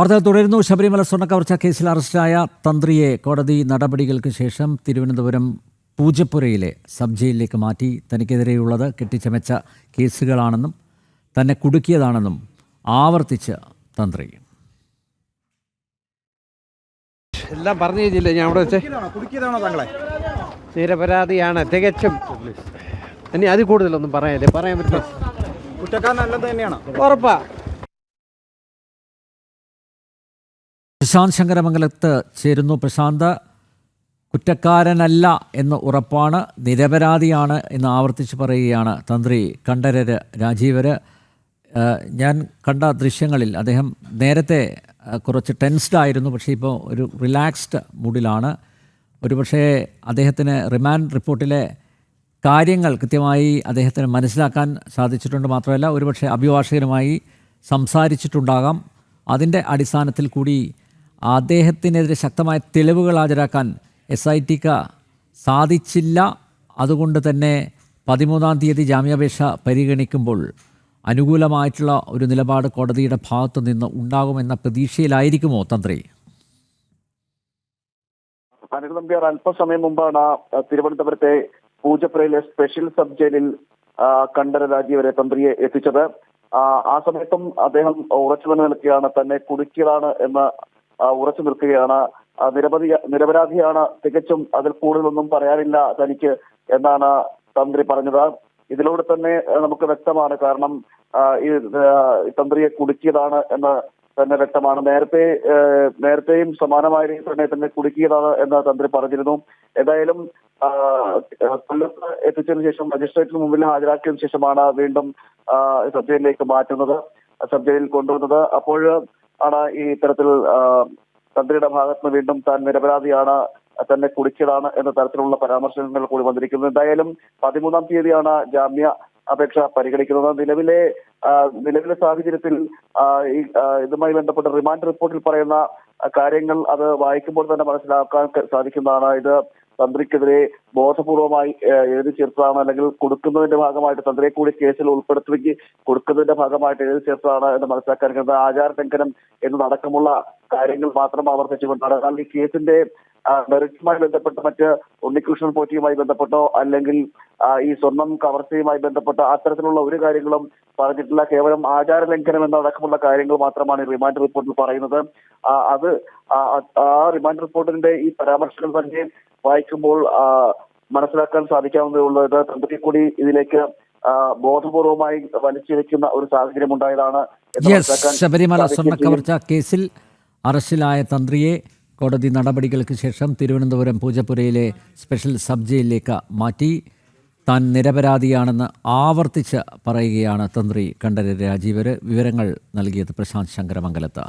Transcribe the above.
വാർത്തകൾ തുടരുന്നു. ശബരിമല സ്വർണക്കവർച്ച കേസിൽ അറസ്റ്റായ തന്ത്രിയെ കോടതി നടപടികൾക്ക് ശേഷം തിരുവനന്തപുരം പൂജപ്പുരയിലെ സബ് ജയിലിലേക്ക് മാറ്റി തനിക്കെതിരെയുള്ളത് കെട്ടിച്ചമച്ച കേസുകളാണെന്നും തന്നെ കുടുക്കിയതാണെന്നും ആവർത്തിച്ച് തന്ത്രി. എല്ലാം പറഞ്ഞു കഴിഞ്ഞില്ലേ? ഞാൻ അവിടെ വെച്ച്. തികച്ചും. ഇനി അതിൽ കൂടുതലൊന്നും പറയാനില്ലേ? പറയാൻ പറ്റില്ല. കുറ്റക്കാരനല്ലത് തന്നെയാണ്. ഉറപ്പാ. പ്രശാന്ത് ശങ്കരമംഗലത്ത് ചേരുന്നു. പ്രശാന്ത് കുറ്റക്കാരനല്ല എന്ന് ഉറപ്പാണ്. നിരപരാധിയാണ് എന്ന് ആവർത്തിച്ച് പറയുകയാണ് തന്ത്രി കണ്ഠരര് രാജീവര്. ഞാൻ കണ്ട ദൃശ്യങ്ങളിൽ അദ്ദേഹം നേരത്തെ കുറച്ച് ടെൻസ്ഡ് ആയിരുന്നു പക്ഷേ ഇപ്പോൾ ഒരു റിലാക്സ്ഡ് മൂഡിലാണ്. ഒരുപക്ഷേ അദ്ദേഹത്തിന് റിമാൻഡ് റിപ്പോർട്ടിലെ കാര്യങ്ങൾ കൃത്യമായി അദ്ദേഹത്തിന് മനസ്സിലാക്കാൻ സാധിച്ചിട്ടുണ്ട് മാത്രമല്ല ഒരുപക്ഷെ അഭിഭാഷകരുമായി സംസാരിച്ചിട്ടുണ്ടാകാം. അതിന്റെ അടിസ്ഥാനത്തിൽ കൂടി അദ്ദേഹത്തിനെതിരെ ശക്തമായ തെളിവുകൾ ഹാജരാക്കാൻ എസ് ഐ ടിക്ക് സാധിച്ചില്ല. അതുകൊണ്ട് തന്നെ പതിമൂന്നാം തീയതി ജാമ്യാപേക്ഷ പരിഗണിക്കുമ്പോൾ അനുകൂലമായിട്ടുള്ള ഒരു നിലപാട് കോടതിയുടെ ഭാഗത്തു നിന്ന് ഉണ്ടാകുമെന്ന പ്രതീക്ഷയിലായിരിക്കുമോ തന്ത്രി? അനിൽ അല്പസമയം മുമ്പാണ് തിരുവനന്തപുരത്തെ പൂജപ്പുരയിലെ സ്പെഷ്യൽ സബ് ജയിലിൽ കണ്ടര രാജി രാജീവരെ തന്ത്രിയെ എത്തിച്ചത്. ആ, സമയത്തും അദ്ദേഹം ഉറച്ചു തന്നെ നിൽക്കുകയാണ് തന്നെ കുടുക്കിയതാണ് എന്ന് ഉറച്ചു നിൽക്കുകയാണ്. നിരവധി നിരപരാധിയാണ് തികച്ചും അതിൽ കൂടുതലൊന്നും പറയാനില്ല തനിക്ക് എന്നാണ് തന്ത്രി പറഞ്ഞത്. ഇതിലൂടെ തന്നെ നമുക്ക് വ്യക്തമാണ് കാരണം ഈ തന്ത്രിയെ കുടുക്കിയതാണ് എന്ന് തന്നെ വ്യക്തമാണ്. നേരത്തെ നേരത്തെയും സമാനമായ രീതിയിൽ തന്നെ തന്നെ കുടുക്കിയതാണ് എന്ന് തന്ത്രി പറഞ്ഞിരുന്നു. എന്തായാലും കൊല്ലത്ത് എത്തിച്ചതിനു ശേഷം മജിസ്ട്രേറ്റിന് മുമ്പിൽ ഹാജരാക്കിയതിനു ശേഷമാണ് വീണ്ടും സബ്ജയിലേക്ക് മാറ്റുന്നത് സബ് ജയിലിൽ കൊണ്ടുവന്നത്. അപ്പോൾ ആണ് ഈ ഇത്തരത്തിൽ തന്ത്രിയുടെ ഭാഗത്ത് നിന്ന് വീണ്ടും താൻ നിരപരാധിയാണ് തന്നെ കുടിച്ചതാണ് എന്ന തരത്തിലുള്ള പരാമർശങ്ങൾ കൂടി വന്നിരിക്കുന്നത് എന്തായാലും പതിമൂന്നാം തീയതിയാണ് ജാമ്യ അപേക്ഷ പരിഗണിക്കുന്നത്. നിലവിലെ നിലവിലെ സാഹചര്യത്തിൽ ഇതുമായി ബന്ധപ്പെട്ട റിമാൻഡ് റിപ്പോർട്ടിൽ പറയുന്ന കാര്യങ്ങൾ അത് വായിക്കുമ്പോൾ തന്നെ മനസ്സിലാക്കാൻ സാധിക്കുന്നതാണ്. ഇത് തന്ത്രിക്കെതിരെ ബോധപൂർവമായി എഴുതി ചേർത്തതാണ് അല്ലെങ്കിൽ കൊടുക്കുന്നതിന്റെ ഭാഗമായിട്ട് തന്ത്രിയെ കൂടി കേസിൽ ഉൾപ്പെടുത്തുകയും കൊടുക്കുന്നതിന്റെ ഭാഗമായിട്ട് എഴുതി ചേർത്തതാണ് എന്ന് മനസ്സിലാക്കാൻ കഴിയുന്നത് ആചാര ലംഘനം എന്നതടക്കമുള്ള കാര്യങ്ങൾ മാത്രം ആവർത്തിച്ചുകൊണ്ടാണ്. എന്നാൽ ഈ കേസിന്റെ മെറിറ്റുമായി ബന്ധപ്പെട്ട് മറ്റ് ഉണ്ണികൃഷ്ണൻ പോറ്റിയുമായി ബന്ധപ്പെട്ടോ അല്ലെങ്കിൽ ഈ സ്വർണം കവർച്ചയുമായി ബന്ധപ്പെട്ട അത്തരത്തിലുള്ള ഒരു കാര്യങ്ങളും പറഞ്ഞിട്ടില്ല. കേവലം ആചാര ലംഘനം എന്നടക്കമുള്ള കാര്യങ്ങൾ മാത്രമാണ് റിമാൻഡ് റിപ്പോർട്ടിൽ പറയുന്നത്. അത് ആ- റിമാൻഡ് റിപ്പോർട്ടിന്റെ ഈ പരാമർശങ്ങൾ തന്നെ വായിക്കുമ്പോൾ മനസ്സിലാക്കാൻ സാധിക്കാവുന്നതേ ഉള്ളൂ. ഇത് തന്ത്രി കൂടി ഇതിലേക്ക് ബോധപൂർവമായി വലിച്ചിരിക്കുന്ന ഒരു സാഹചര്യം ഉണ്ടായതാണ് ശബരിമല സ്വർണ കവർച്ച കേസിൽ അറസ്റ്റിലായ തന്ത്രിയെ കോടതി നടപടികൾക്ക് ശേഷം തിരുവനന്തപുരം പൂജപ്പുരയിലെ സ്പെഷ്യൽ സബ് ജയിലിലേക്ക് മാറ്റി. താൻ നിരപരാധിയാണെന്ന് ആവർത്തിച്ച് പറയുകയാണ് തന്ത്രി കണ്ഠരര് രാജീവര്. വിവരങ്ങൾ നൽകിയത് പ്രശാന്ത് ശങ്കരമംഗലത്ത്.